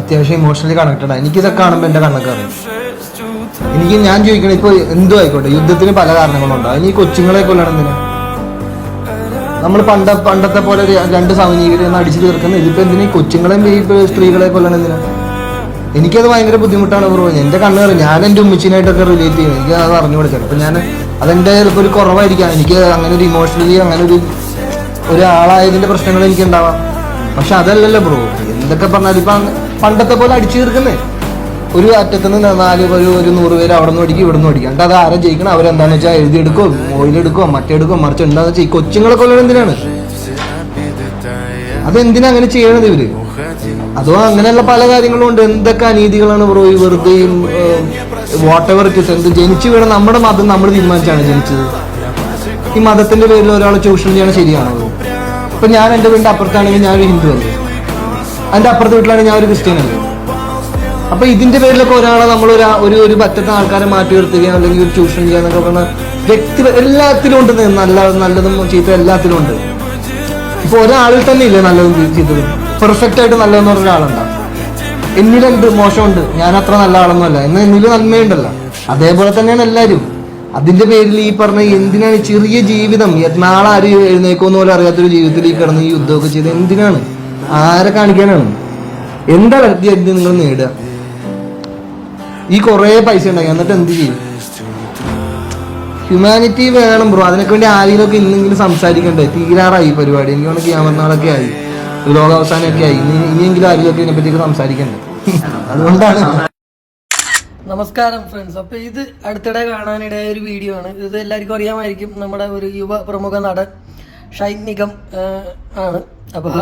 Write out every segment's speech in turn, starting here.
അത്യാവശ്യം emotionally connected ആണ്. എനിക്ക് ഇതൊക്കെ കാണുമ്പോൾ എന്റെ കണ്ണൊക്കെ അറിയും എനിക്ക് ഞാൻ ചോദിക്കണം ഇപ്പൊ എന്തോ ആയിക്കോട്ടെ യുദ്ധത്തിന് പല കാരണങ്ങളുണ്ട്. അതിന് ഈ കൊച്ചുങ്ങളെ കൊല്ലണം എന്തിനാ? നമ്മൾ പണ്ട പണ്ടത്തെ പോലെ രണ്ട് സമനീകരെ അടിച്ചു തീർക്കുന്നത് ഇതിപ്പോ എന്തിനാ? ഈ കൊച്ചുങ്ങളെയും സ്ത്രീകളെ കൊല്ലണം എന്തിനാ? എനിക്കത് ഭയങ്കര ബുദ്ധിമുട്ടാണ് ബ്രോ. എന്റെ കണ്ണുകൾ ഞാൻ എന്റെ ഉമ്മച്ചിനായിട്ടൊക്കെ റിലേറ്റ് ചെയ്യുന്നത് എനിക്ക് അത് അറിഞ്ഞു കൊടുക്കണം. അപ്പൊ ഞാൻ അതെന്റെ ചിലപ്പോൾ ഒരു കുറവായിരിക്കാം. എനിക്ക് അങ്ങനെ ഒരു ഇമോഷണലി അങ്ങനെ ഒരു ഒരാളായതിന്റെ പ്രശ്നങ്ങൾ എനിക്ക് ഉണ്ടാവാം പക്ഷെ അതല്ലല്ലോ ബ്രോ. എന്തൊക്കെ പറഞ്ഞാലും പണ്ടത്തെ പോലെ അടിച്ചു തീർക്കുന്നേ. ഒരു അറ്റത്ത് നിന്ന് നാല് ഒരു ഒരു നൂറ് പേര് അവിടെ നിന്ന് അടിക്കും ഇവിടെ നിന്ന് അടിക്കും. എന്നിട്ട് അത് ആരും ജയിക്കണം? അവരെന്താന്ന് വെച്ചാൽ എഴുതിയെടുക്കോ ഓയിലെടുക്കോ മറ്റെടുക്കോ മറിച്ച് എന്താന്ന് വെച്ചാൽ ഈ കൊച്ചുങ്ങളെ കൊല്ലണം എന്തിനാണ്? അതെന്തിനാ അങ്ങനെ ചെയ്യണത് ഇവർ? അതോ അങ്ങനെയുള്ള പല കാര്യങ്ങളും ഉണ്ട്. എന്തൊക്കെ അനീതികളാണ് ബ്രോ ഈ വെറുതെ വാട്ട് എവർ ഇറ്റ് എന്ത് ജനിച്ചു വീണ നമ്മുടെ മതം നമ്മൾ തീരുമാനിച്ചാണ് ജനിച്ചത്. ഈ മതത്തിന്റെ പേരിൽ ഒരാളെ ചൂഷണം ചെയ്യണം ശരിയാണോ? അപ്പൊ ഞാൻ എന്റെ വീടിന്റെ അപ്പുറത്താണെങ്കിൽ ഞാൻ ഒരു ഹിന്ദു അല്ലേ അതിന്റെ അപ്പുറത്തെ വീട്ടിലാണ് ഞാൻ ഒരു ക്രിസ്ത്യൻ അല്ലേ? അപ്പൊ ഇതിന്റെ പേരിലൊക്കെ ഒരാളെ നമ്മൾ ഒരു ഒരു പറ്റത്തെ ആൾക്കാരെ മാറ്റി നിർത്തുകയോ അല്ലെങ്കിൽ ഒരു ചൂഷണം ചെയ്യാന്നൊക്കെ പറഞ്ഞ വ്യക്തി എല്ലാത്തിലും ഉണ്ട് നല്ല നല്ലതും ചീത്ത എല്ലാത്തിലും ഉണ്ട്. ഇപ്പൊ ഒരാളിൽ തന്നെ ഇല്ലേ നല്ലതും ചീത്തതും? പെർഫെക്റ്റ് ആയിട്ട് നല്ലതെന്ന് പറഞ്ഞ ഒരാളുണ്ടാവും എന്നിലുണ്ട് മോശമുണ്ട്. ഞാൻ അത്ര നല്ല ആളൊന്നുമല്ല എന്നാൽ എന്നിൽ നന്മയുണ്ടല്ല. അതേപോലെ തന്നെയാണ് എല്ലാവരും അതിന്റെ പേരിൽ ഈ പറഞ്ഞ എന്തിനാണ് ചെറിയ ജീവിതം? നാളെ ആരും എഴുന്നേക്കോന്നുപോലെ പോലും അറിയാത്തൊരു ജീവിതത്തിൽ ഈ കിടന്ന് ഈ യുദ്ധമൊക്കെ ചെയ്ത് എന്തിനാണ്? ആരെ കാണിക്കാനാണ്? എന്താ വ്യക്തി നിങ്ങൾ നേടുക? ഈ കുറേ പൈസ ഉണ്ടാക്കി എന്നിട്ട് എന്ത് ചെയ്യും? ഹ്യൂമാനിറ്റി വേണം ബ്രോ അതിനൊക്കെ വേണ്ടി ആരെങ്കിലുമൊക്കെ ഇന്നെങ്കിലും സംസാരിക്കണ്ടേ? തീരാറായി പരിപാടി. എനിക്ക് വേണമെങ്കിൽ ക്യാമറനാളൊക്കെ ആയി. ലോകാവസാനമൊക്കെ ആയി. ഇനി ഇനിയെങ്കിലും ആരെങ്കിലുമൊക്കെ ഇതിനെപ്പറ്റിയൊക്കെ സംസാരിക്കണ്ടേ? അതുകൊണ്ടാണ്. നമസ്കാരം ഫ്രണ്ട്സ് അപ്പൊ ഇത് അടുത്തിടെ കാണാനിടയായ ഒരു വീഡിയോ ആണ്. ഇത് എല്ലാവർക്കും അറിയാമായിരിക്കും. നമ്മുടെ ഒരു യുവ പ്രമുഖ നടൻ ഷൈൻ നിഗം ആണ്. അപ്പോൾ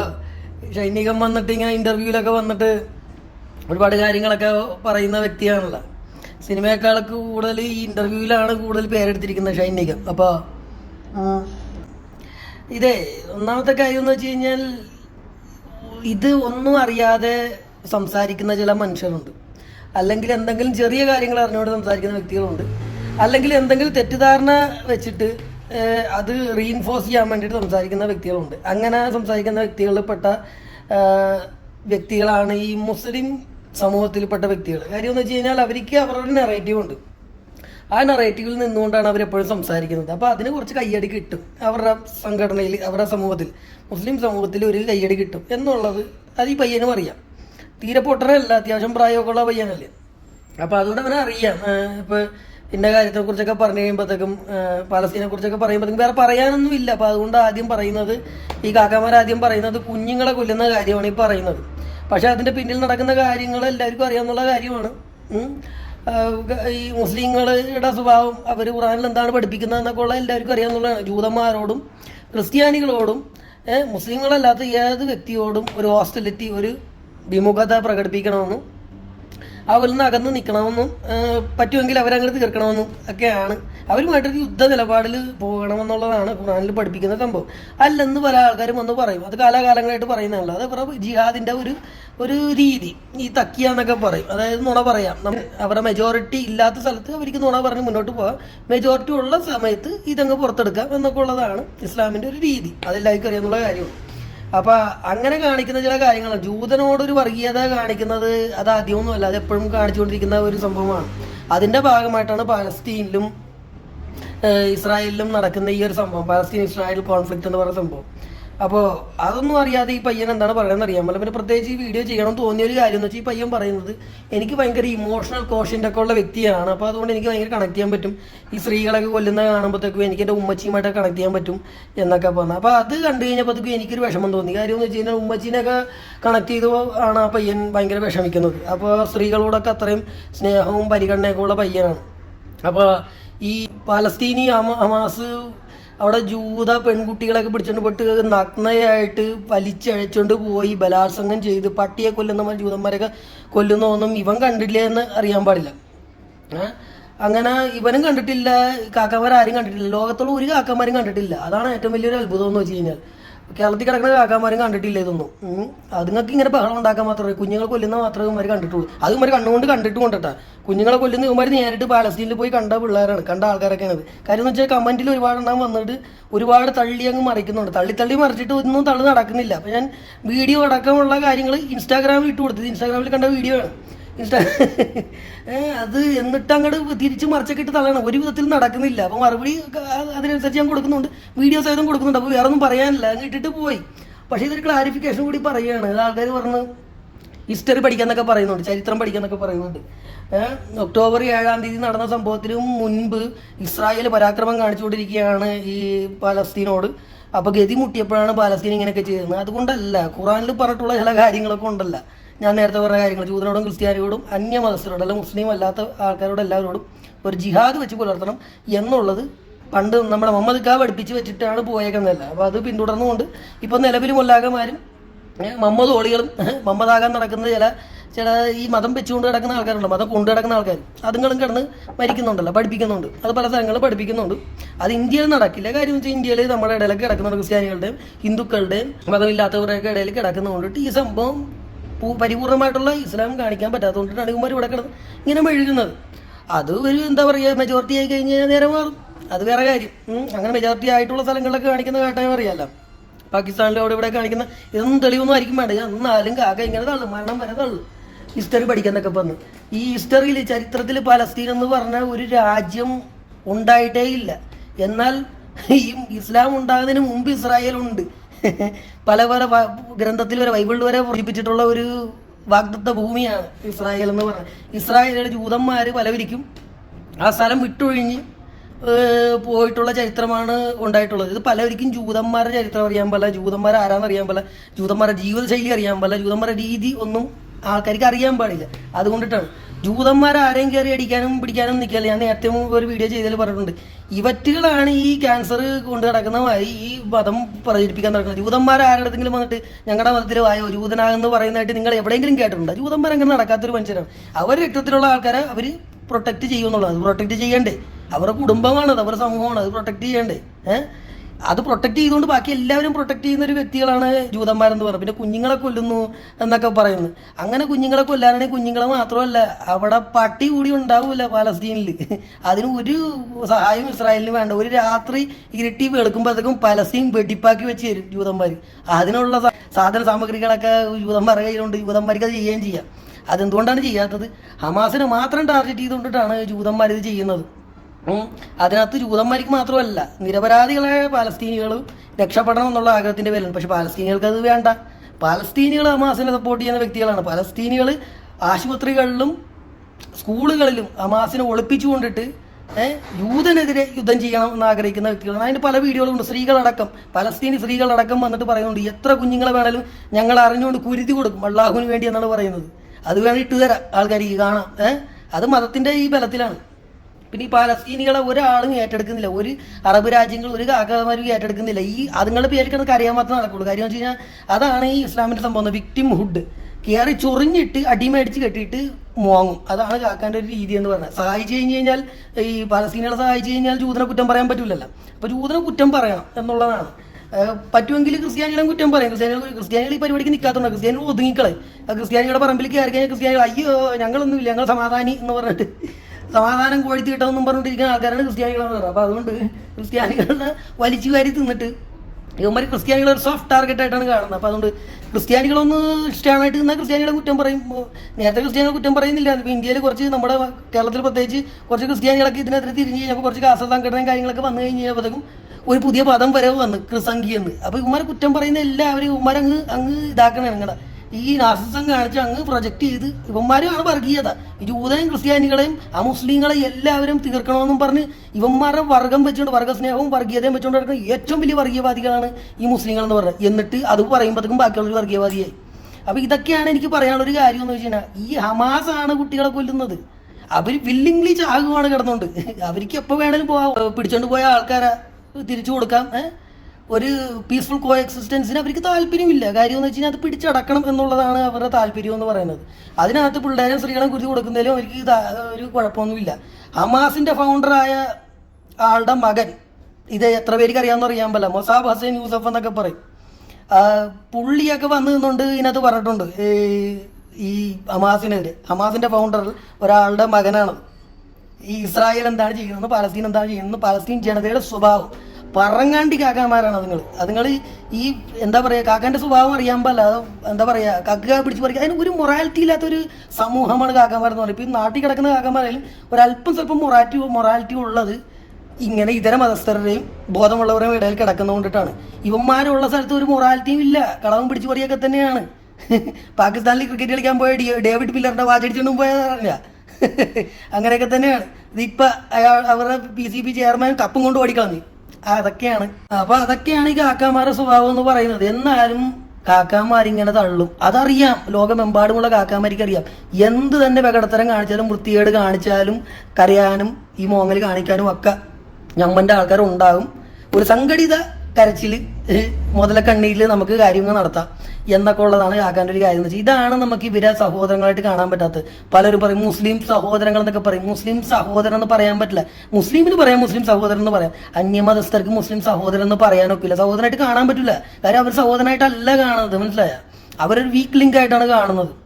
ഷൈൻ നിഗം വന്നിട്ട് ഇങ്ങനെ ഇന്റർവ്യൂലൊക്കെ വന്നിട്ട് ഒരുപാട് കാര്യങ്ങളൊക്കെ പറയുന്ന വ്യക്തിയാണല്ലോ. സിനിമയെക്കാളൊക്കെ കൂടുതൽ ഈ ഇന്റർവ്യൂവിലാണ് കൂടുതൽ പേരെടുത്തിരിക്കുന്നത് ഷൈനികം. അപ്പോൾ ഇതേ ഒന്നാമത്തെ കാര്യം എന്ന് വെച്ച് കഴിഞ്ഞാൽ ഇത് ഒന്നും അറിയാതെ സംസാരിക്കുന്ന ചില മനുഷ്യരുണ്ട്. അല്ലെങ്കിൽ എന്തെങ്കിലും ചെറിയ കാര്യങ്ങൾ അറിഞ്ഞുകൊണ്ട് സംസാരിക്കുന്ന വ്യക്തികളുണ്ട്. അല്ലെങ്കിൽ എന്തെങ്കിലും തെറ്റിദ്ധാരണ വെച്ചിട്ട് അത് റീഇൻഫോഴ്സ് ചെയ്യാൻ വേണ്ടിയിട്ട് സംസാരിക്കുന്ന വ്യക്തികളുണ്ട്. അങ്ങനെ സംസാരിക്കുന്ന വ്യക്തികളിൽ പെട്ട വ്യക്തികളാണ് ഈ മുസ്ലിം സമൂഹത്തിൽപ്പെട്ട വ്യക്തികൾ. കാര്യം എന്ന് വെച്ച് കഴിഞ്ഞാൽ അവർക്ക് അവരുടെ നെറേറ്റീവ് ഉണ്ട്. ആ നെറേറ്റീവിൽ നിന്നുകൊണ്ടാണ് അവർ എപ്പോഴും സംസാരിക്കുന്നത്. അപ്പോൾ അതിന് കുറച്ച് കയ്യടി കിട്ടും. അവരുടെ സംഘടനയിൽ അവരുടെ സമൂഹത്തിൽ മുസ്ലിം സമൂഹത്തിൽ ഒരു കയ്യടി കിട്ടും എന്നുള്ളത് അത് ഈ പയ്യനും അറിയാം. തീരെ പൊട്ടനല്ല അത്യാവശ്യം പ്രായമൊക്കെ ഉള്ള പയ്യനല്ലേ. അപ്പോൾ അതുകൊണ്ട് അവനറിയാം. ഇപ്പോൾ ഇന്ന കാര്യത്തെ കുറിച്ചൊക്കെ പറഞ്ഞു കഴിയുമ്പോഴത്തേക്കും പാലസ്തീനെ കുറിച്ചൊക്കെ പറയുമ്പോഴത്തേക്കും വേറെ പറയാനൊന്നും ഇല്ല അപ്പോൾ അതുകൊണ്ട് ആദ്യം പറയുന്നത് ഈ കാക്കാമാർ ആദ്യം പറയുന്നത് കുഞ്ഞുങ്ങളെ കൊല്ലുന്ന കാര്യമാണ് ഈ പറയുന്നത്. പക്ഷെ അതിന്റെ പിന്നിൽ നടക്കുന്ന കാര്യങ്ങൾ എല്ലാവർക്കും അറിയാവുന്ന കാര്യമാണ്. ഈ മുസ്ലിങ്ങളുടെ സ്വഭാവം അവർ ഖുറാനിൽ എന്താണ് പഠിപ്പിക്കുന്നത് എന്നൊക്കെ ഉള്ള എല്ലാവർക്കും അറിയാവുന്നതാണ്. ജൂതന്മാരോടും ക്രിസ്ത്യാനികളോടും മുസ്ലിങ്ങളല്ലാത്ത ഏത് വ്യക്തിയോടും ഒരു ഹോസ്റ്റലിറ്റി ഒരു വിമുഖത പ്രകടിപ്പിക്കണമെന്നും അവരിൽ നിന്ന് അകന്ന് നിൽക്കണമെന്നും പറ്റുമെങ്കിൽ അവരങ്ങനെ തീർക്കണമെന്നും ഒക്കെയാണ്. അവരുമായിട്ടൊരു യുദ്ധ നിലപാടിൽ പോകണമെന്നുള്ളതാണ് ഖുറാനിൽ പഠിപ്പിക്കുന്ന സംഭവം. അല്ലെന്ന് പല ആൾക്കാരും വന്ന് പറയും. അത് കാലാകാലങ്ങളായിട്ട് പറയുന്നതല്ല. അത് ഇവരുടെ ജിഹാദിന്റെ ഒരു ഒരു രീതി. ഈ തക്കിയ എന്നൊക്കെ പറയും. അതായത് നുണ പറയാം. അവരുടെ മെജോറിറ്റി ഇല്ലാത്ത സ്ഥലത്ത് അവർക്ക് നുണ പറഞ്ഞ് മുന്നോട്ട് പോകാം. മെജോറിറ്റി ഉള്ള സമയത്ത് ഇതങ്ങ് പുറത്തെടുക്കാം എന്നൊക്കെ ഉള്ളതാണ് ഇസ്ലാമിന്റെ ഒരു രീതി. അതെല്ലാവർക്കും അറിയാന്നുള്ള കാര്യമാണ്. അപ്പൊ അങ്ങനെ കാണിക്കുന്ന ചില കാര്യങ്ങൾ ജൂതനോടൊരു വർഗീയത കാണിക്കുന്നത് അത് ആദ്യമൊന്നുമല്ല. അത് എപ്പോഴും കാണിച്ചുകൊണ്ടിരിക്കുന്ന ഒരു സംഭവമാണ്. അതിന്റെ ഭാഗമായിട്ടാണ് പലസ്തീനിലും ഇസ്രായേലിലും നടക്കുന്ന ഈ ഒരു സംഭവം. പലസ്തീൻ ഇസ്രായേൽ കോൺഫ്ലിക്റ്റ് എന്ന് പറയുന്ന സംഭവം. അപ്പോൾ അതൊന്നും അറിയാതെ ഈ പയ്യൻ എന്താണ് പറയുന്നത് അറിയാൻ പിന്നെ പ്രത്യേകിച്ച് ഈ വീഡിയോ ചെയ്യണം തോന്നിയ ഒരു കാര്യം എന്ന് വെച്ചാൽ ഈ പയ്യൻ പറയുന്നത് എനിക്ക് ഭയങ്കര ഇമോഷണൽ കോഷ്യന്റ് ഒക്കെ ഉള്ള വ്യക്തിയാണ്. അപ്പോൾ അതുകൊണ്ട് എനിക്ക് ഭയങ്കര കണക്ട് ചെയ്യാൻ പറ്റും. ഈ സ്ത്രീകളൊക്കെ കൊല്ലുന്ന കാണുമ്പോഴത്തേക്കും എനിക്ക് എന്റെ ഉമ്മച്ചിയുമായിട്ട് കണക്ട് ചെയ്യാൻ പറ്റും എന്നൊക്കെ പറഞ്ഞു. അപ്പോൾ അത് കണ്ടു കഴിഞ്ഞപ്പോഴത്തേക്കും എനിക്കൊരു വിഷമം തോന്നി. കാര്യം എന്ന് വെച്ച് കഴിഞ്ഞാൽ ഉമ്മച്ചീനൊക്കെ കണക്ട് ചെയ്തോ ആണ് ആ പയ്യൻ ഭയങ്കര വിഷമിക്കുന്നത്. അപ്പോൾ സ്ത്രീകളോടൊക്കെ അത്രയും സ്നേഹവും പരിഗണനയൊക്കെ ഉള്ള പയ്യനാണ്. അപ്പോൾ ഈ പാലസ്തീനി ഹമ- ഹമാസ് അവിടെ ജൂത പെൺകുട്ടികളൊക്കെ പിടിച്ചോണ്ട് പോയിട്ട് നഗ്നയായിട്ട് വലിച്ചഴച്ചോണ്ട് പോയി ബലാത്സംഗം ചെയ്ത് പട്ടിയെ കൊല്ലുന്ന ജൂതന്മാരൊക്കെ കൊല്ലുന്നൊന്നും ഇവൻ കണ്ടില്ല എന്ന് അറിയാൻ പാടില്ല? അങ്ങനെ ഇവനും കണ്ടിട്ടില്ല കാക്കമാരും കണ്ടിട്ടില്ല. ലോകത്തുള്ള ഒരു കാക്കമാരും കണ്ടിട്ടില്ല. അതാണ് ഏറ്റവും വലിയൊരു അത്ഭുതം എന്ന് വെച്ച് കഴിഞ്ഞാൽ. കേരളത്തിൽ കിടക്കുന്ന കാക്കാമാരും കണ്ടിട്ടില്ലേ ഇതൊന്നും. അതുങ്ങൾക്ക് ഇങ്ങനെ ബഹളം ഉണ്ടാക്കാൻ മാത്രമേ കുഞ്ഞുങ്ങളെ കൊല്ലുന്ന മാത്രമേ ഇവന്മാർ കണ്ടിട്ടുള്ളൂ. അത് ഇവന്മാർ കണ്ണുകൊണ്ട് കണ്ടിട്ട് കൊണ്ടിട്ടാ കുഞ്ഞുങ്ങളെ കൊല്ലുന്ന ഇവന്മാർ നേരിട്ട് പാലസ്തീനിൽ പോയി കണ്ട പിള്ളേരാണ് കണ്ട ആൾക്കാരൊക്കെയാണ് കാര്യം എന്ന് വെച്ചാൽ കമന്റിൽ ഒരുപാട് എണ്ണം വന്നിട്ട് ഒരുപാട് തള്ളി അങ്ങ് മറിക്കുന്നുണ്ട്. തള്ളി തള്ളി മറിച്ചിട്ട് ഒന്നും തള്ളി നടക്കുന്നില്ല. അപ്പം ഞാൻ വീഡിയോ അടക്കമുള്ള കാര്യങ്ങൾ ഇൻസ്റ്റാഗ്രാമിൽ ഇട്ട് കൊടുത്തത്. ഇൻസ്റ്റാഗ്രാമിൽ കണ്ട വീഡിയോ ആണ്. ഏ, അത് എന്നിട്ട് അങ്ങോട്ട് തിരിച്ച് മറിച്ചൊക്കെ ഇട്ട് തള്ളണം. ഒരു വിധത്തിൽ നടക്കുന്നില്ല. അപ്പോൾ മറുപടി അതിനനുസരിച്ച് ഞാൻ കൊടുക്കുന്നുണ്ട്. വീഡിയോ സഹിതം കൊടുക്കുന്നുണ്ട്. അപ്പോൾ വേറെ ഒന്നും പറയാനില്ല. അങ്ങ് ഇട്ടിട്ട് പോയി. പക്ഷേ ഇതൊരു ക്ലാരിഫിക്കേഷൻ കൂടി പറയുകയാണ് ആൾക്കാർ പറഞ്ഞ് ഹിസ്റ്ററി പഠിക്കാന്നൊക്കെ പറയുന്നുണ്ട്. ചരിത്രം പഠിക്കാന്നൊക്കെ പറയുന്നുണ്ട്. ഒക്ടോബർ ഏഴാം തീയതി നടന്ന സംഭവത്തിനും മുൻപ് ഇസ്രായേൽ പരാക്രമം കാണിച്ചുകൊണ്ടിരിക്കുകയാണ് ഈ പാലസ്തീനോട്. അപ്പോൾ ഗതി മുട്ടിയപ്പോഴാണ് പാലസ്തീൻ ഇങ്ങനെയൊക്കെ ചെയ്യുന്നത് അതുകൊണ്ടല്ല ഖുറാനിൽ പറഞ്ഞിട്ടുള്ള ചില കാര്യങ്ങളൊക്കെ ഉണ്ടല്ല. ഞാൻ നേരത്തെ പറഞ്ഞ കാര്യങ്ങൾ ജൂതനോടും ക്രിസ്ത്യാനിയോടും അന്യമതസ്ഥരോടും അല്ലെങ്കിൽ മുസ്ലിം അല്ലാത്ത ആൾക്കാരോട് എല്ലാവരോടും ഒരു ജിഹാദ് വെച്ച് പുലർത്തണം എന്നുള്ളത് പണ്ട് നമ്മുടെ മുഹമ്മദ് ഖാ പഠിപ്പിച്ച് വെച്ചിട്ടാണ് പോയേക്കുന്നതല്ല. അപ്പോൾ അത് പിന്തുടർന്നുകൊണ്ട് ഇപ്പോൾ നിലവിൽ മുല്ലാക്കന്മാരും മമ്മദ് ഓളികളും മമ്മദാകാൻ നടക്കുന്ന ചില ചില ഈ മതം വെച്ചുകൊണ്ട് കിടക്കുന്ന ആൾക്കാരുണ്ട്. മതം കൊണ്ടു കിടക്കുന്ന ആൾക്കാർ അതുങ്ങളും കിടന്ന് മരിക്കുന്നുണ്ടല്ലോ പഠിപ്പിക്കുന്നുണ്ട്. അത് പല സ്ഥലങ്ങളും പഠിപ്പിക്കുന്നുണ്ട്. അത് ഇന്ത്യയിൽ നടക്കില്ല. കാര്യം വെച്ചാൽ ഇന്ത്യയിൽ നമ്മുടെ ഇടയിലൊക്കെ കിടക്കുന്ന ക്രിസ്ത്യാനികളുടെയും ഹിന്ദുക്കളുടെയും മതമില്ലാത്തവരുടെയൊക്കെ ഇടയിൽ കിടക്കുന്നതുകൊണ്ടിട്ട് ഈ സംഭവം പരിപൂർണമായിട്ടുള്ള ഇസ്ലാം കാണിക്കാൻ പറ്റാത്തതുകൊണ്ടാണ് ഇവന്മാർ ഇവിടെ കിടന്ന് ഇങ്ങനെ മെഴുകുന്നത്. അത് ഒരു എന്താ പറയുക മെജോറിറ്റി ആയി കഴിഞ്ഞാൽ നേരെ മാറും. അത് വേറെ കാര്യം. അങ്ങനെ മെജോറിറ്റി ആയിട്ടുള്ള സ്ഥലങ്ങളിലൊക്കെ കാണിക്കുന്ന കാട്ടാൻ അറിയാമല്ലോ പാകിസ്ഥാനിലും അവിടെ ഇവിടെ കാണിക്കുന്ന ഇതൊന്നും തെളിവൊന്നും ആയിരിക്കും വേണ്ട എന്നാലും കാക്ക ഇങ്ങനെ തള്ളും മരണം വരെ തള്ളും. ഹിസ്റ്ററി പഠിക്കുന്നൊക്കെ വന്ന് ഈ ഹിസ്റ്ററിയിൽ ചരിത്രത്തിൽ പലസ്തീൻ എന്ന് പറഞ്ഞ ഒരു രാജ്യം ഉണ്ടായിട്ടേ ഇല്ല. എന്നാൽ ഈ ഇസ്ലാം ഉണ്ടാകുന്നതിന് മുമ്പ് ഇസ്രായേൽ ഉണ്ട്. പല പല ഗ്രന്ഥത്തിൽ വരെ ബൈബിളിൽ വരെ പ്രചരിപ്പിച്ചിട്ടുള്ള ഒരു വാഗ്ദത്ത ഭൂമിയാണ് ഇസ്രായേൽ എന്ന് പറഞ്ഞത് ഇസ്രായേലിലെ ജൂതന്മാർ പലവരിക്കും ആ സ്ഥലം വിട്ടൊഴിഞ്ഞ് പോയിട്ടുള്ള ചരിത്രമാണ് ഉണ്ടായിട്ടുള്ളത്. ഇത് പലവർക്കും ജൂതന്മാരുടെ ചരിത്രം അറിയാൻ പല ജൂതന്മാർ ആരാന്ന് അറിയാൻ പല ജൂതന്മാരുടെ ജീവിതശൈലി അറിയാൻ പല ജൂതന്മാരുടെ രീതി ഒന്നും ആൾക്കാർക്ക് അറിയാൻ പാടില്ല. അതുകൊണ്ടിട്ടാണ്. ജൂതന്മാർ ആരെയും കയറി അടിക്കാനും പിടിക്കാനും നിൽക്കില്ല. ഞാൻ നേരത്തെ ഒരു വീഡിയോ ചെയ്തതിൽ പറഞ്ഞിട്ടുണ്ട്. ഇവറ്റുകളാണ് ഈ ക്യാൻസർ കൊണ്ട് നടക്കുന്ന മാതിരി ഈ മതം പ്രചരിപ്പിക്കാൻ നടക്കുന്നത്. ജൂതന്മാർ ആരുടെങ്കിലും വന്നിട്ട് ഞങ്ങളുടെ മതത്തിൽ വായോ ജൂതനാകുന്നു പറയുന്നതായിട്ട് നിങ്ങൾ എവിടെയെങ്കിലും കേട്ടിട്ടുണ്ടോ? ജൂതന്മാർ അങ്ങനെ നടക്കാത്തൊരു മനുഷ്യരാണ്. അവർ രക്തത്തിലുള്ള ആൾക്കാരെ അവർ പ്രൊട്ടക്ട് ചെയ്യുമെന്നുള്ളത് അത് പ്രൊട്ടക്ട് ചെയ്യണ്ടേ? അവരുടെ കുടുംബമാണ് അത് അവരുടെ സമൂഹമാണ് അത് പ്രൊട്ടക്ട് ചെയ്യണ്ടേ? ഏഹ്? അത് പ്രൊട്ടക്ട് ചെയ്തുകൊണ്ട് ബാക്കി എല്ലാവരും പ്രൊട്ടക്ട് ചെയ്യുന്ന ഒരു വ്യക്തികളാണ് ജൂതന്മാരെന്ന് പറയുന്നത് പിന്നെ കുഞ്ഞുങ്ങളെ കൊല്ലുന്നു എന്നൊക്കെ പറയുന്നു. അങ്ങനെ കുഞ്ഞുങ്ങളെ കൊല്ലാനാണെങ്കിൽ കുഞ്ഞുങ്ങളെ മാത്രമല്ല അവിടെ പട്ടി കൂടി ഉണ്ടാവില്ല പാലസ്തീനിൽ അതിന് ഒരു സഹായം ഇസ്രായേലിന് വേണ്ട. ഒരു രാത്രി ഇരുട്ടി വെളുക്കുമ്പോഴത്തേക്കും പലസ്തീൻ വെടിപ്പാക്കി വെച്ച് തരും ജൂതന്മാർ അതിനുള്ള സാധന സാമഗ്രികളൊക്കെ ജൂതന്മാരുടെ കയ്യിലുണ്ട്. ജൂതന്മാർക്ക് അത് ചെയ്യുകയും ചെയ്യാം. അതെന്തുകൊണ്ടാണ് ചെയ്യാത്തത്? ഹമാസിനെ മാത്രം ടാർഗറ്റ് ചെയ്തുകൊണ്ടിട്ടാണ് ജൂതന്മാർ ഇത് ചെയ്യുന്നത്. അതിനകത്ത് ജൂതന്മാർക്ക് മാത്രമല്ല നിരപരാധികളായ പാലസ്തീനികൾ രക്ഷപ്പെടണം എന്നുള്ള ആഗ്രഹത്തിന്റെ പേരിലാണ്. പക്ഷെ പാലസ്തീനികൾക്ക് അത് വേണ്ട. പാലസ്തീനികൾ ഹമാസിനെ സപ്പോർട്ട് ചെയ്യുന്ന വ്യക്തികളാണ്. പാലസ്തീനികൾ ആശുപത്രികളിലും സ്കൂളുകളിലും ഹമാസിനെ ഒളിപ്പിച്ചു കൊണ്ടിട്ട് യൂതനെതിരെ യുദ്ധം ചെയ്യണം എന്ന് ആഗ്രഹിക്കുന്ന വ്യക്തികളാണ്. അതിന് പല വീഡിയോകളുണ്ട്. സ്ത്രീകളടക്കം പലസ്തീനി സ്ത്രീകളടക്കം വന്നിട്ട് പറയുന്നുണ്ട് എത്ര കുഞ്ഞുങ്ങളെ വേണേലും ഞങ്ങൾ അറിഞ്ഞുകൊണ്ട് കുരുതി കൊടുക്കും. അള്ളാഹുവിന് വേണ്ടി എന്നാണ് പറയുന്നത്. അത് വേണം ഇട്ട് തരാം. ആൾക്കാർക്ക് കാണാം. അത് മതത്തിന്റെ ഈ ബലത്തിലാണ്. പിന്നെ ഈ പാലസ്തീനികളെ ഒരാളും ഏറ്റെടുക്കുന്നില്ല. ഒരു അറബ് രാജ്യങ്ങൾ ഒരു കാക്കമാരും ഏറ്റെടുക്കുന്നില്ല. ഈ അതുങ്ങളുടെ പേരിൽ കാര്യം മാത്രമേ നടക്കുള്ളൂ. കാര്യം വെച്ച് കഴിഞ്ഞാൽ അതാണ് ഈ ഇസ്ലാമിന്റെ സംഭവം വിക്ടിം ഹുഡ് കയറി ചൊറിഞ്ഞിട്ട് അടിമേടിച്ച് കെട്ടിയിട്ട് മോങ്ങും അതാണ് കാക്കാന്റെ ഒരു രീതി എന്ന് പറഞ്ഞത് സഹായിച്ചു കഴിഞ്ഞ് കഴിഞ്ഞാൽ ഈ പാലസ്തീനികളെ സഹായിച്ചു കഴിഞ്ഞാൽ ജൂതനെ കുറ്റം പറയാൻ പറ്റില്ലല്ലോ അപ്പോൾ ജൂതനെ കുറ്റം പറയണം എന്നുള്ളതാണ്. പറ്റുമെങ്കിൽ ക്രിസ്ത്യാനികളെ കുറ്റം പറയും. ക്രിസ്ത്യാനികൾ ക്രിസ്ത്യാനികൾ ഈ പരിപാടിക്ക് നിൽക്കാത്തതാണ് ക്രിസ്ത്യാനികൾ ഒതുങ്ങിക്കളെ ക്രിസ്ത്യാനികളുടെ പറമ്പിൽ കയറി കഴിഞ്ഞാൽ ക്രിസ്ത്യാനികൾ അയ്യോ ഞങ്ങളൊന്നുമില്ല ഞങ്ങൾ സമാധാനി എന്ന് പറഞ്ഞിട്ട് സമാധാനം കോഴിത്തി കിട്ടാമെന്നും പറഞ്ഞിട്ടിരിക്കുന്ന ആൾക്കാരാണ് ക്രിസ്ത്യാനികളെന്ന് പറയുന്നത്. അപ്പോൾ അതുകൊണ്ട് ക്രിസ്ത്യാനികളെ വലിച്ചു വാരി തിന്നിട്ട് ഇവന്മാർ ക്രിസ്ത്യാനികളെ ഒരു സോഫ്റ്റ് ടാർഗറ്റ് ആയിട്ടാണ് കാണുന്നത്. അപ്പോൾ അതുകൊണ്ട് ക്രിസ്ത്യാനികളൊന്ന് ഇഷ്ടമായിട്ട് നിന്നാൽ ക്രിസ്ത്യാനികളെ കുറ്റം പറയും. നേരത്തെ ക്രിസ്ത്യാനികളെ കുറ്റം പറയുന്നില്ല. ഇപ്പോൾ ഇന്ത്യയിൽ കുറച്ച് നമ്മുടെ കേരളത്തിൽ പ്രത്യേകിച്ച് കുറച്ച് ക്രിസ്ത്യാനികളൊക്കെ ഇതിനെതിരെ തിരിഞ്ഞ് കഴിഞ്ഞപ്പോൾ കുറച്ച് കാസ സംഘടനയും കാര്യങ്ങളൊക്കെ വന്നു കഴിഞ്ഞ് കഴിഞ്ഞപ്പോഴത്തേക്കും ഒരു പുതിയ പദം വരവ് വന്ന് ക്രിസംഖി എന്ന് അപ്പോൾ ഇവന്മാരെ കുറ്റം പറയുന്ന എല്ലാവരും ഇവന്മാരങ്ങ് അങ്ങ് ഇതാക്കണം ഞങ്ങളുടെ ഈ നാസിസം കാണിച്ച് അങ്ങ് പ്രൊജക്റ്റ് ചെയ്ത് ഇവന്മാരുമാണ് വർഗീയത. ജൂതയും ക്രിസ്ത്യാനികളെയും ആ മുസ്ലിങ്ങളെ എല്ലാവരും തീർക്കണമെന്നും പറഞ്ഞ് ഇവന്മാരെ വർഗം വെച്ചുകൊണ്ട് വർഗസ്നേഹവും വർഗീയതയും വെച്ചുകൊണ്ട് നടക്കുന്ന ഏറ്റവും വലിയ വർഗീയവാദികളാണ് ഈ മുസ്ലിങ്ങൾ എന്ന് പറയുന്നത് എന്നിട്ട് അത് പറയുമ്പോഴത്തേക്കും ബാക്കിയുള്ളൊരു വർഗീയവാദിയായി. അപ്പോൾ ഇതൊക്കെയാണ് എനിക്ക് പറയാനുള്ള ഒരു കാര്യം എന്ന് വെച്ച് കഴിഞ്ഞാൽ ഈ ഹമാസ് ആണ് കുട്ടികളെ കൊല്ലുന്നത്. അവർ വില്ലിംഗ്ലി ചാകുവാണ് കിടന്നുകൊണ്ട്. അവർക്ക് എപ്പോൾ വേണേലും പോവാ. പിടിച്ചോണ്ട് പോയ ആൾക്കാരെ തിരിച്ചു കൊടുക്കാം ഏഹ് ഒരു പീസ്ഫുൾ കോ എക്സിസ്റ്റൻസിന് അവർക്ക് താല്പര്യമില്ല. കാര്യം എന്ന് വെച്ച് കഴിഞ്ഞാൽ അത് പിടിച്ചടക്കണം എന്നുള്ളതാണ് അവരുടെ താല്പര്യം എന്ന് പറയുന്നത്. അതിനകത്ത് പിള്ളേരും സ്ത്രീകളും കുരുതി കൊടുക്കുന്നതിലും അവർക്ക് ഒരു കുഴപ്പമൊന്നുമില്ല. ഹമാസിന്റെ ഫൗണ്ടറായ ആളുടെ മകൻ ഇത് എത്ര പേർക്ക് അറിയാമെന്ന് അറിയാൻ പറ്റില്ല. മൊസാബ് ഹസൈൻ യൂസഫ് എന്നൊക്കെ പറയും. പുള്ളിയൊക്കെ വന്നു നിന്നുകൊണ്ട് ഇതിനകത്ത് പറഞ്ഞിട്ടുണ്ട്. ഈ ഹമാസിനെതിരെ. ഹമാസിന്റെ ഫൗണ്ടർ ഒരാളുടെ മകനാണ് ഈ ഇസ്രായേൽ എന്താണ് ചെയ്യുന്നത് പാലസ്തീൻ എന്താണ് ചെയ്യുന്നത് പാലസ്തീൻ ജനതയുടെ സ്വഭാവം. പറങ്ങാണ്ടി കാക്കാമാരാണ് അതുങ്ങൾ അതുങ്ങൾ ഈ എന്താ പറയുക കാക്കാന്റെ സ്വഭാവം അറിയാൻ പാടില്ല. എന്താ പറയുക കക്ക പിടിച്ച് പറിക്കുക അതിന് ഒരു മൊറാലിറ്റി ഇല്ലാത്തൊരു സമൂഹമാണ് കാക്കാമാരെന്ന് പറയുന്നത്. ഇപ്പം നാട്ടിൽ കിടക്കുന്ന കാക്കാമാരായാലും ഒരല്പം സ്വല്പം മൊറാലിറ്റി മൊറാലിറ്റി ഉള്ളത് ഇങ്ങനെ ഇതര മതസ്ഥരുടെയും ബോധമുള്ളവരുടെയും ഇടയിൽ കിടക്കുന്നതുകൊണ്ടിട്ടാണ് ഇവന്മാരുള്ള സ്ഥലത്ത് ഒരു മൊറാലിറ്റിയും ഇല്ല. കളവും പിടിച്ച് പറിയൊക്കെ തന്നെയാണ്. പാകിസ്ഥാനിൽ ക്രിക്കറ്റ് കളിക്കാൻ പോയ ഡേവിഡ് പില്ലറിന്റെ വാചടിച്ചുകൊണ്ടും പോയതല്ല അങ്ങനെയൊക്കെ തന്നെയാണ്. ഇതിപ്പോ അയാൾ അവരുടെ പി സി ബി ചെയർമാൻ കപ്പും കൊണ്ട് ഓടിക്കളഞ്ഞു. അതൊക്കെയാണ്. അപ്പൊ അതൊക്കെയാണ് ഈ കാക്കാമാരുടെ സ്വഭാവം എന്ന് പറയുന്നത്. എന്നാലും കാക്കാമാരിങ്ങനെ തള്ളും. അതറിയാം. ലോകമെമ്പാടുമുള്ള കാക്കാമാരിക്ക് അറിയാം എന്ത് തന്നെ പ്രകടത്തരം കാണിച്ചാലും വൃത്തികേട് കാണിച്ചാലും കരയാനും ഈ മോങ്ങൽ കാണിക്കാനും ഒക്കെ ഞമ്മന്റെ ആൾക്കാർ ഉണ്ടാകും ഒരു സംഘടിത കരച്ചിൽ മുതലക്കണ്ണീരിൽ നമുക്ക് കാര്യങ്ങൾ നടത്താം. എന്നൊക്കെ ഉള്ളതാണ് ആക്കാന്റെ ഒരു കാര്യം എന്ന് വെച്ചാൽ ഇതാണ് നമുക്ക് ഇവരെ സഹോദരങ്ങളായിട്ട് കാണാൻ പറ്റാത്തത്. പലരും പറയും മുസ്ലിം സഹോദരങ്ങൾ എന്നൊക്കെ പറയും. മുസ്ലിം സഹോദരൻ എന്ന് പറയാൻ പറ്റില്ല. മുസ്ലിമിന് പറയാം മുസ്ലിം സഹോദരൻ എന്ന് പറയാം. അന്യമതസ്ഥർക്ക് മുസ്ലിം സഹോദരൻ എന്ന് പറയാനൊക്കില്ല. സഹോദരനായിട്ട് കാണാൻ പറ്റില്ല. കാര്യം അവർ സഹോദരനായിട്ടല്ല കാണുന്നത് മനസ്സിലായ? അവരൊരു വീക്ക് ലിങ്ക് ആയിട്ടാണ് കാണുന്നത്.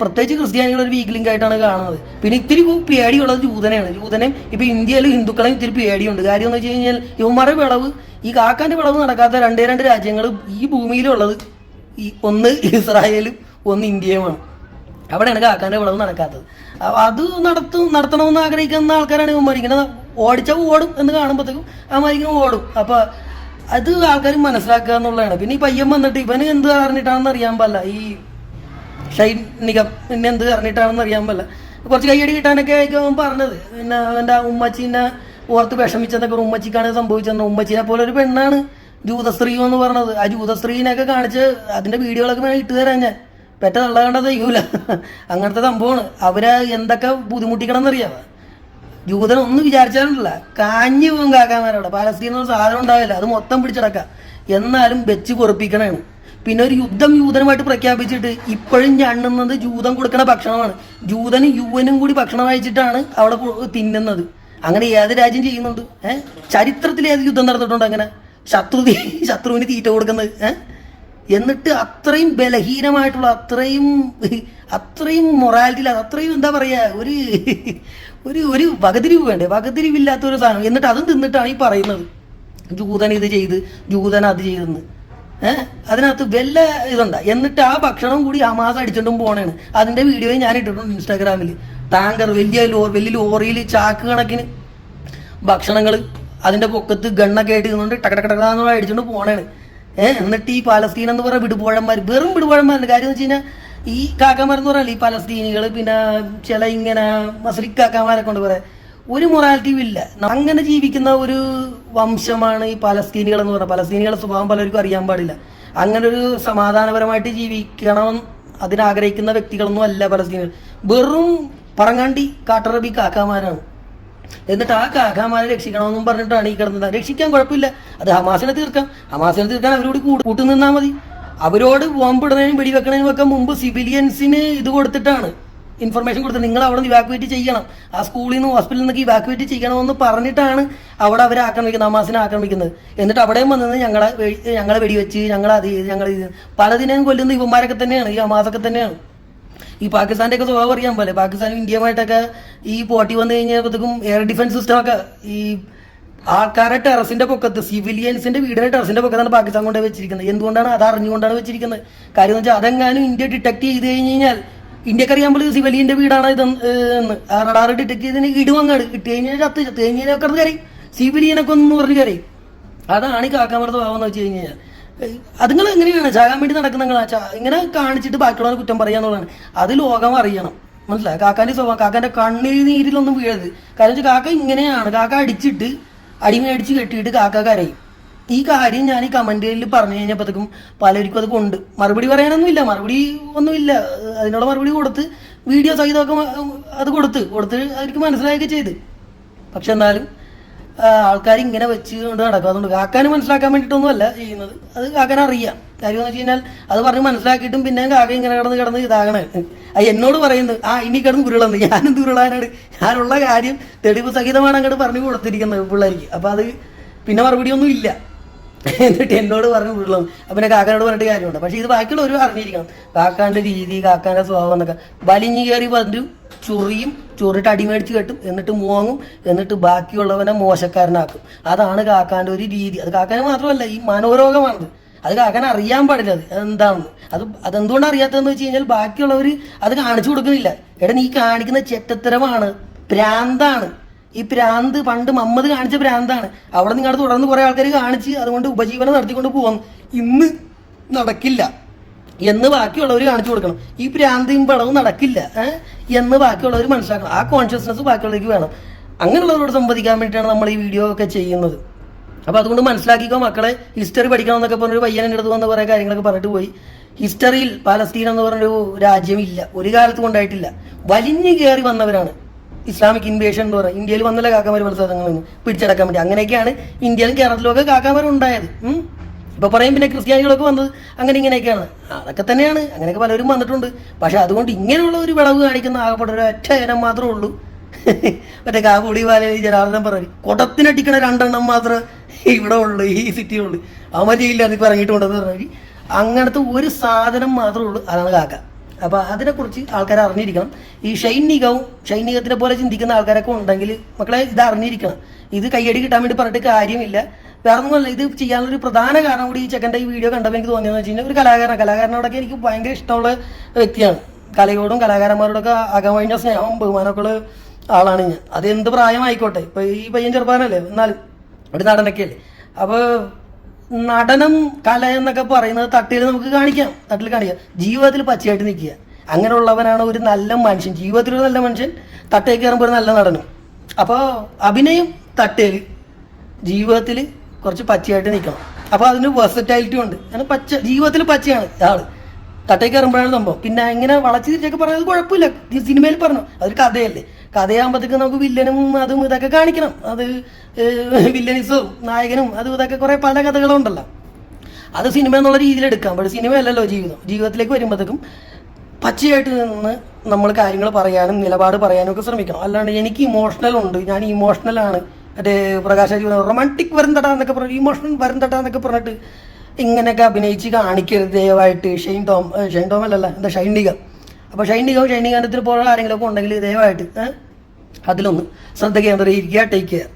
പ്രത്യേകിച്ച് ക്രിസ്ത്യാനികൾ ഒരു വീക്ക് ലിങ്ക് ആയിട്ടാണ് കാണുന്നത്. പിന്നെ ഇത്തിരി പേടിയുള്ളത് ജൂതനെയാണ്. ജൂതനെയും ഇപ്പൊ ഇന്ത്യയിൽ ഹിന്ദുക്കളെയും ഇത്തിരി പേടിയുണ്ട്. കാര്യം എന്ന് വെച്ച് കഴിഞ്ഞാൽ യുവമാരുടെ വിളവ് ഈ കാക്കാന്റെ വിളവ് നടക്കാത്ത രണ്ടേ രണ്ട് രാജ്യങ്ങൾ ഈ ഭൂമിയിലുള്ളത് ഈ ഒന്ന് ഇസ്രായേലും ഒന്ന് ഇന്ത്യയുമാണ്. അവിടെയാണ് കാക്കാന്റെ വിളവ് നടക്കാത്തത്. അത് നടത്തും നടത്തണമെന്ന് ആഗ്രഹിക്കുന്ന ആൾക്കാരാണ് ഇവന്മാർ ഇങ്ങനെ ഓടിച്ചാൽ ഓടും എന്ന് കാണുമ്പോഴത്തേക്കും അവന്മാരിങ്ങനെ ഓടും. അപ്പോൾ അത് ആൾക്കാർ മനസ്സിലാക്കുക എന്നുള്ളതാണ്. പിന്നെ ഈ പയ്യൻ വന്നിട്ട് ഇവന് എന്ത് അറിഞ്ഞിട്ടാണെന്ന് അറിയാൻ പാടില്ല. ഈ ഷൈൻ പിന്നെ എന്ത് അറിഞ്ഞിട്ടാണെന്ന് അറിയാൻ പാടില്ല. കുറച്ച് കൈയടി കിട്ടാനൊക്കെ ആയിരിക്കും അവൻ പറഞ്ഞത്. പിന്നെ അവന്റെ ഉമ്മച്ചീനെ ഓർത്ത് വിഷമിച്ചെന്നൊക്കെ ഉമ്മച്ചിക്കാണ് സംഭവിച്ചതെന്ന്. ഉമ്മച്ചീനെ പോലെ ഒരു പെണ്ണാണ്. ജൂതസ്ത്രീ എന്ന് പറഞ്ഞത്. ആ ജൂതസ്ത്രീനെയൊക്കെ കാണിച്ച് അതിന്റെ വീഡിയോകളൊക്കെ വേണമെങ്കിൽ ഇട്ട് തരാൻ ഞാൻ. പെറ്റ കണ്ടത് ചെയ്യൂല അങ്ങനത്തെ സംഭവമാണ്. അവരെ എന്തൊക്കെ ബുദ്ധിമുട്ടിക്കണം എന്നറിയാം ജൂതൻ ഒന്നും വിചാരിച്ചാലുണ്ടല്ല. കാഞ്ഞു പോകും കാക്കാമാരവിടെ പാലസ്തീൻ ഒരു സാധനം ഉണ്ടാവില്ല. അത് മൊത്തം പിടിച്ചടക്കാം. എന്നാലും വെച്ച് പൊറപ്പിക്കണേ പിന്നെ ഒരു യുദ്ധം ജൂതനുമായിട്ട് പ്രഖ്യാപിച്ചിട്ട് ഇപ്പോഴും ഞണ്ണുന്നത് ജൂതൻ കൊടുക്കുന്ന ഭക്ഷണമാണ്. ജൂതനും യുവനും കൂടി ഭക്ഷണം വായിച്ചിട്ടാണ് അവിടെ തിന്നുന്നത്. അങ്ങനെ ഏത് രാജ്യം ചെയ്യുന്നുണ്ട്? ഏഹ് ചരിത്രത്തിൽ ഏത് യുദ്ധം നടന്നിട്ടുണ്ട് അങ്ങനെ? ശത്രു ശത്രുവിന് തീറ്റ കൊടുക്കുന്നത് എന്നിട്ട് അത്രയും ബലഹീനമായിട്ടുള്ള അത്രയും അത്രയും മൊറാലിറ്റി അത്രയും എന്താ പറയുക ഒരു ഒരു ഒരു വകതിരിവ് വേണ്ടേ? വകതിരിവില്ലാത്ത ഒരു സാധനം. എന്നിട്ട് അതും തിന്നിട്ടാണ് ഈ പറയുന്നത്. ജൂതൻ ഇത് ചെയ്ത് ജൂതൻ അത് ചെയ്തെന്ന്. ഏഹ് അതിനകത്ത് വല്ല ഇതുണ്ട. എന്നിട്ട് ആ ഭക്ഷണം കൂടി ഹമാസ് അടിച്ചോണ്ടും പോണേണ്. അതിന്റെ വീഡിയോ ഞാൻ ഇട്ടിട്ടുണ്ട് ഇൻസ്റ്റാഗ്രാമിൽ ടാങ്കർ വലിയ ലോ വലിയ ലോറിയിൽ ചാക്ക് കണക്കിന് ഭക്ഷണങ്ങൾ അതിന്റെ പൊക്കത്ത് ഗണ്ണൊക്കെ ആയിട്ട് നിന്നുകൊണ്ട് ടക്കടക്കടക്കാന്ന് അടിച്ചോണ്ട് പോണേണ് ഏഹ് എന്നിട്ട് ഈ പാലസ്തീൻ എന്ന് പറയുന്ന വിടുപോഴന്മാർ വെറും വിടുപോഴന്മാരുടെ കാര്യം എന്ന് വെച്ച് കഴിഞ്ഞാൽ ഈ കാക്കമാരെന്ന് പറയാനില്ല ഈ പലസ്തീനികൾ പിന്നെ ചില ഇങ്ങനെ മസ്ലിക് കാക്കമാരെ കൊണ്ട് പറയാം ഒരു മൊറാലിറ്റിയും ഇല്ല അങ്ങനെ ജീവിക്കുന്ന ഒരു വംശമാണ് ഈ പലസ്തീനികൾ എന്ന് പറയുന്നത് പലസ്തീനികളുടെ സ്വഭാവം പലർക്കും അറിയാൻ പാടില്ല അങ്ങനെ ഒരു സമാധാനപരമായിട്ട് ജീവിക്കണം അതിനാഗ്രഹിക്കുന്ന വ്യക്തികളൊന്നും അല്ല പലസ്തീനികൾ വെറും പറങ്ങാണ്ടി കാട്ടറബി കാക്കാമാരാണ് എന്നിട്ട് ആ കാക്കാമാരെ രക്ഷിക്കണമെന്നും പറഞ്ഞിട്ടാണ് ഈ കിടന്നത്. രക്ഷിക്കാൻ കുഴപ്പമില്ല. അത് ഹമാസിനെ തീർക്കാം. ഹമാസിനെ തീർക്കാൻ അവരോട് കൂട്ട് നിന്നാൽ മതി. അവരോട് ബോംബിടുന്നതിനും വെടിവെക്കണതിനും ഒക്കെ മുമ്പ് സിവിലിയൻസിന് ഇത് കൊടുത്തിട്ടാണ് ഇൻഫർമേഷൻ കൊടുത്ത് നിങ്ങൾ അവിടെ നിന്ന് ഇവാക്യുവേറ്റ് ചെയ്യണം. ആ സ്കൂളിൽ നിന്ന് ഹോസ്പിറ്റലിൽ നിന്നൊക്കെ ഇവാക്യുവേറ്റ് ചെയ്യണമെന്ന് പറഞ്ഞിട്ടാണ് അവിടെ അവരെ ആക്രമിക്കുന്നത് ഹമാസിനെ ആക്രമിക്കുന്നത്. എന്നിട്ട് അവിടെയും വന്നത് ഞങ്ങളെ ഞങ്ങളെ വെടിവെച്ച് ഞങ്ങളെ അത് ചെയ്ത് ഞങ്ങൾ ഇത് പലതിനെയും കൊല്ലുന്ന ഇവന്മാരൊക്കെ തന്നെയാണ്. ഈ ഹമാസൊക്കെ തന്നെയാണ്. ഈ പാകിസ്ഥാന്റെ ഒക്കെ സ്വഭാവം അറിയാൻ പോലെ. പാകിസ്ഥാനും ഇന്ത്യയുമായിട്ടൊക്കെ ഈ പോട്ടി വന്നു കഴിഞ്ഞപ്പോഴത്തേക്കും എയർ ഡിഫൻസ് സിസ്റ്റം ഒക്കെ ഈ ആൾക്കാരെ ടെറസിന്റെ പൊക്കത്ത് സിവിലിയൻസിന്റെ വീടിന്റെ ടെറസിന്റെ പൊക്കത്താണ് പാകിസ്ഥാൻ കൊണ്ട് വെച്ചിരിക്കുന്നത്. എന്തുകൊണ്ടാണ് അത് അറിഞ്ഞുകൊണ്ടാണ് വെച്ചിരിക്കുന്നത്? കാര്യം എന്ന് വെച്ചാൽ അതെങ്ങാനും ഇന്ത്യ ഡിറ്റക്ട് ചെയ്ത് കഴിഞ്ഞ് കഴിഞ്ഞാൽ ഇന്ത്യയ്ക്ക് അറിയാൻ പോലെ സിവിലിയന്റെ വീടാണ് ഇത് എന്ന്. ആ റഡാർ ഡിറ്റക്ട് ചെയ്തതിന് ഇടുവങ്ങാട് ഇട്ട് കഴിഞ്ഞാൽ ചത്ത് ചത്ത് കഴിഞ്ഞാൽ കറി സിവിലിയനൊക്കെ ഒന്ന് പറഞ്ഞ് കറി അതാണ് ഈ കാക്കാമൃത ഭാവം എന്ന് വെച്ച് കഴിഞ്ഞാൽ. അതുങ്ങൾ എങ്ങനെയാണ്? ചാകാൻ വേണ്ടി നടക്കുന്ന ഇങ്ങനെ കാണിച്ചിട്ട് ബാക്കിയുള്ളവരെ കുറ്റം പറയാന്നുള്ളതാണ് അത് ലോകം അറിയണം. മനസ്സിലായി? കാക്കാന്റെ സ്വഭാവം കാക്കാന്റെ കണ്ണിൽ നീരിലൊന്നും വീഴരുത്. കാരണം വെച്ചാൽ കാക്ക ഇങ്ങനെയാണ്. കാക്ക അടിച്ചിട്ട് അടിമേടിച്ച് കെട്ടിയിട്ട് കാക്ക കരയും. ഈ കാര്യം ഞാൻ ഈ കമന്റിൽ പറഞ്ഞു കഴിഞ്ഞപ്പോഴത്തേക്കും പലർക്കും അത് കൊണ്ട്. മറുപടി പറയാനൊന്നുമില്ല. മറുപടി ഒന്നുമില്ല. അതിനോട് മറുപടി കൊടുത്ത് വീഡിയോ സഹിതമൊക്കെ അത് കൊടുത്ത്. കൊടുത്ത് അവർക്ക് മനസ്സിലായൊക്കെ ചെയ്ത്. പക്ഷെ എന്നാലും ആൾക്കാർ ഇങ്ങനെ വെച്ച് കൊണ്ട് നടക്കും. അതുകൊണ്ട് കാക്കാന് മനസ്സിലാക്കാൻ വേണ്ടിയിട്ടൊന്നുമല്ല ചെയ്യുന്നത്. അത് കാക്കാൻ അറിയാം. കാര്യം എന്ന് വെച്ച് കഴിഞ്ഞാൽ അത് പറഞ്ഞ് മനസ്സിലാക്കിയിട്ടും പിന്നെ കാക്ക ഇങ്ങനെ കിടന്ന് കിടന്ന് ഇതാകണേ. അത് എന്നോട് പറയുന്നത് ആ ഇനി കിടന്ന് ഉരുളന്ന്. ഞാനും ഉരുളാനാണ്? ഞാനുള്ള കാര്യം തെളിവ് സഹിതമാണ് അങ്ങോട്ട് പറഞ്ഞു കൊടുത്തിരിക്കുന്നത് പിള്ളേർക്ക്. അപ്പോൾ അത് പിന്നെ മറുപടി ഒന്നും ഇല്ല. എന്നിട്ട് എന്നോട് പറഞ്ഞു വിടണം പിന്നെ കാക്കാനോട് പറഞ്ഞിട്ട് കാര്യമുണ്ട്. പക്ഷെ ഇത് ബാക്കിയുള്ള ഒരു അറിഞ്ഞിരിക്കണം. കാക്കാന്റെ രീതി കാക്കാന്റെ സ്വഭാവം എന്നൊക്കെ. വലിഞ്ഞു കയറി പറഞ്ഞു ചൊറിയും ചൊറിട്ട് അടിമേടിച്ച് കെട്ടും. എന്നിട്ട് മോങ്ങും. എന്നിട്ട് ബാക്കിയുള്ളവനെ മോശക്കാരനാക്കും. അതാണ് കാക്കാന്റെ ഒരു രീതി. അത് കാക്കാന് മാത്രമല്ല ഈ മനോരോഗമാണത്. അത് കാക്കാൻ അറിയാൻ പാടില്ല അത്. എന്താണെന്ന് അത് അതെന്തുകൊണ്ട് അറിയാത്തതെന്ന് വെച്ച് കഴിഞ്ഞാൽ ബാക്കിയുള്ളവർ അത് കാണിച്ചു കൊടുക്കുന്നില്ല. എടാ നീ കാണിക്കുന്ന ചെറ്റത്തരമാണ് പ്രാന്താണ്. ഈ പ്രാന്ത് പണ്ട് മമ്മദ് കാണിച്ച പ്രാന്താണ്. അവിടെ നിങ്ങളുടെ തുടർന്ന് കുറെ ആൾക്കാർ കാണിച്ച് അതുകൊണ്ട് ഉപജീവനം നടത്തിക്കൊണ്ട് പോവാം. ഇന്ന് നടക്കില്ല. എന്ന് ബാക്കിയുള്ളവർ കാണിച്ചു കൊടുക്കണം. ഈ പ്രാന്തിയും പടവും നടക്കില്ല. എന്ന് ബാക്കിയുള്ളവർ മനസ്സിലാക്കണം. ആ കോൺഷ്യസ്നസ് ബാക്കിയുള്ളവർക്ക് വേണം. അങ്ങനെയുള്ളവരോട് സംവദിക്കാൻ വേണ്ടിയിട്ടാണ് നമ്മൾ ഈ വീഡിയോ ഒക്കെ ചെയ്യുന്നത്. അപ്പോൾ അതുകൊണ്ട് മനസ്സിലാക്കിക്കോ മക്കളെ ഹിസ്റ്ററി പഠിക്കണം എന്നൊക്കെ പറഞ്ഞൊരു പയ്യൻ എന്റെ അടുത്ത് കുറേ കാര്യങ്ങളൊക്കെ പറഞ്ഞിട്ട് പോയി. ഹിസ്റ്ററിയിൽ പാലസ്തീൻ എന്ന് പറഞ്ഞൊരു രാജ്യമില്ല. ഒരു കാലത്തും ഉണ്ടായിട്ടില്ല. വലിഞ്ഞു കയറി വന്നവരാണ്. ഇസ്ലാമിക് ഇൻവേഷൻ എന്ന് പറയുന്നത് ഇന്ത്യയിൽ വന്നല്ല കാക്കാമാർ പല പിടിച്ചടക്കാൻ വേണ്ടി. അങ്ങനെയൊക്കെയാണ് ഇന്ത്യയിലും കേരളത്തിലുമൊക്കെ കാക്കാമാർ ഉണ്ടായത്. ഇപ്പൊ പറയും പിന്നെ ക്രിസ്ത്യാനികളൊക്കെ വന്നത് അങ്ങനെ ഇങ്ങനെയൊക്കെയാണ്. അതൊക്കെ തന്നെയാണ്. അങ്ങനെയൊക്കെ പലരും വന്നിട്ടുണ്ട്. പക്ഷെ അതുകൊണ്ട് ഇങ്ങനെയുള്ള ഒരു വിളവ് കാണിക്കുന്ന ആകപ്പെട്ട ഒരു ഒറ്റ ഇനം മാത്രമേ ഉള്ളൂ. മറ്റേ കാപ്പുടി വാലി ജനാർദ്ദൻ പറഞ്ഞു കുടത്തിനടിക്കണ രണ്ടെണ്ണം മാത്രമേ ഇവിടെ ഉള്ളൂ ഈ സിറ്റിയിലുള്ളൂ അവന്മാർ ചെയ്യില്ല അതിപ്പോൾ ഇറങ്ങിയിട്ടുണ്ടെന്ന് പറഞ്ഞു അങ്ങനത്തെ ഒരു സാധനം മാത്രമേ ഉള്ളൂ. അതാണ് കാക്ക. അപ്പൊ അതിനെക്കുറിച്ച് ആൾക്കാർ അറിഞ്ഞിരിക്കണം. ഈ ഷൈനികവും ഷൈനികത്തിനെ പോലെ ചിന്തിക്കുന്ന ആൾക്കാരൊക്കെ ഉണ്ടെങ്കിൽ മക്കളെ ഇത് അറിഞ്ഞിരിക്കണം. ഇത് കയ്യടി കിട്ടാൻ വേണ്ടി പറഞ്ഞിട്ട് കാര്യമില്ല. വേറെ ഒന്നുമല്ല ഇത് ചെയ്യാനുള്ള ഒരു പ്രധാന കാരണം കൂടി ഈ ചെക്കന്റെ ഈ വീഡിയോ കണ്ടപ്പോൾ എനിക്ക് തോന്നിയെന്ന് വെച്ച് കഴിഞ്ഞാൽ ഒരു കലാകാരൻ കലാകാരനോടൊക്കെ എനിക്ക് ഭയങ്കര ഇഷ്ടമുള്ള വ്യക്തിയാണ്. കലയോടും കലാകാരന്മാരോടൊക്കെ അകമഴിഞ്ഞ സ്നേഹവും ബഹുമാനമൊക്കെ ആളാണ് ഞാൻ. അത് എന്ത് പ്രായമായിക്കോട്ടെ? ഇപ്പൊ ഈ പയ്യൻ ചെറുപ്പാനല്ലേ എന്നാലും ഒരു നടനൊക്കെയല്ലേ? അപ്പോൾ നടനം കല എന്നൊക്കെ പറയുന്നത് തട്ടിൽ നമുക്ക് കാണിക്കാം. തട്ടിൽ കാണിക്കാം. ജീവിതത്തിൽ പച്ചയായിട്ട് നിൽക്കുക. അങ്ങനെയുള്ളവനാണ് ഒരു നല്ല മനുഷ്യൻ. ജീവിതത്തിൽ ഒരു നല്ല മനുഷ്യൻ തട്ടേ കയറുമ്പോൾ ഒരു നല്ല നടനും. അപ്പോൾ അഭിനയം തട്ടേൽ ജീവിതത്തിൽ കുറച്ച് പച്ചയായിട്ട് നിൽക്കണം. അപ്പോൾ അതിന് വെർസറ്റാലിറ്റി ഉണ്ട്. അങ്ങനെ പച്ച ജീവിതത്തിൽ പച്ചയാണ് ആൾ. തട്ടേ കയറുമ്പോഴാണ് സംഭവം. പിന്നെ ഇങ്ങനെ വളച്ചു തിരിച്ചൊക്കെ പറയുന്നത് കുഴപ്പമില്ല. സിനിമയിൽ പറഞ്ഞു. അതൊരു കഥയല്ലേ. കഥയാകുമ്പോഴത്തേക്ക് നമുക്ക് വില്ലനും അതും ഇതൊക്കെ കാണിക്കണം. അത് വില്ലനിസവും നായകനും അതും ഇതൊക്കെ കുറെ പല കഥകളുണ്ടല്ലോ. അത് സിനിമ എന്നുള്ള രീതിയിൽ എടുക്കാം. പക്ഷേ സിനിമയല്ലല്ലോ ജീവിതം. ജീവിതത്തിലേക്ക് വരുമ്പോഴത്തേക്കും പച്ചയായിട്ട് നിന്ന് നമ്മൾ കാര്യങ്ങൾ പറയാനും നിലപാട് പറയാനും ഒക്കെ ശ്രമിക്കണം. അല്ലാണ്ട് എനിക്ക് ഇമോഷണൽ ഉണ്ട്. ഞാൻ ഇമോഷണലാണ് മറ്റേ പ്രകാശ റൊമാന്റിക് വരന്തട എന്നൊക്കെ പറഞ്ഞു ഇമോഷണൽ വരന്തട എന്നൊക്കെ പറഞ്ഞിട്ട് ഇങ്ങനെയൊക്കെ അഭിനയിച്ച് കാണിക്കരുത് ദയവായിട്ട്. ഷെയ്ൻ ടോം ഷെയിൻ ടോം അല്ലല്ല എന്താ ഷൈനിക അപ്പോൾ ഷൈനികവും ഷൈനികാന്തത്തിൽ ആരെങ്കിലും ആരെങ്കിലുമൊക്കെ ഉണ്ടെങ്കിൽ ദയവായിട്ട് അതിലൊന്ന് ശ്രദ്ധ കേന്ദ്രീകരിക്കുക ടേക്ക് കെയർ.